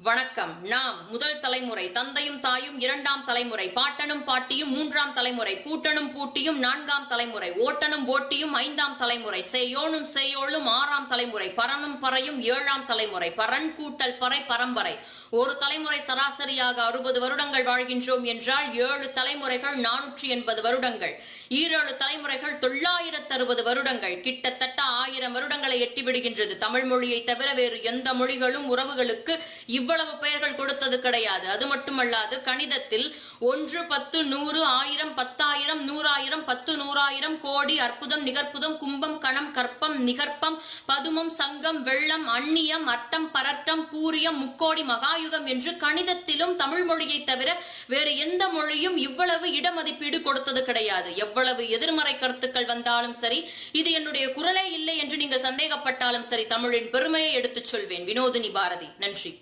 வணக்கம். நாம் முதல் தலைமுறை தந்தையும் தாயும் இரண்டாம் தலைமுறை பாட்டனும் பாட்டியும் மூன்றாம் தலைமுறை கூட்டனும் பூட்டியும் நான்காம் தலைமுறை ஓட்டனும் ஓட்டியும் ஐந்தாம் தலைமுறை செய்யோனும் செய்யோளும் ஆறாம் தலைமுறை பரனும் பறையும் ஏழாம் தலைமுறை பரன் கூட்டல் பறை பரம்பரை ஒரு தலைமுறை சராசரியாக அறுபது வருடங்கள் வாழ்கின்றோம் என்றால் ஏழு தலைமுறைகள் நானூற்றி எண்பது வருடங்கள். ஈரேழு தலைமுறைகள் தொள்ளாயிரத்து அறுபது வருடங்கள். கிட்டத்தட்ட ஆயிரம் வருடங்களை எட்டி விடுகின்றது தமிழ் மொழியை தவிர வேறு எந்த மொழிகளும் உறவுகளுக்கு இவ்வளவு பெயர்கள் கொடுத்தது கிடையாது. அது மட்டுமல்லாது கணிதத்தில் ஒன்று பத்து நூறு ஆயிரம் பத்தாயிரம் நூறாயிரம் பத்து நூறாயிரம் கோடி அற்புதம் நிகர்ப்புதம் கும்பம் கணம் கற்பம் நிகர்ப்பம் பதுமம் சங்கம் வெள்ளம் அந்நியம் அட்டம் பரட்டம் பூரியம் முக்கோடி மகாயுகம் என்று கணிதத்திலும் தமிழ் மொழியை தவிர வேறு எந்த மொழியும் இவ்வளவு இடமதிப்பீடு கொடுத்தது கிடையாது. எவ்வளவு எதிர்மறை கருத்துக்கள் வந்தாலும் சரி இது என்னுடைய குரலே இல்லை என்று நீங்கள் சந்தேகப்பட்டாலும் சரி தமிழின் பெருமையை எடுத்துச் சொல்வேன். வினோதினி பாரதி நன்றி.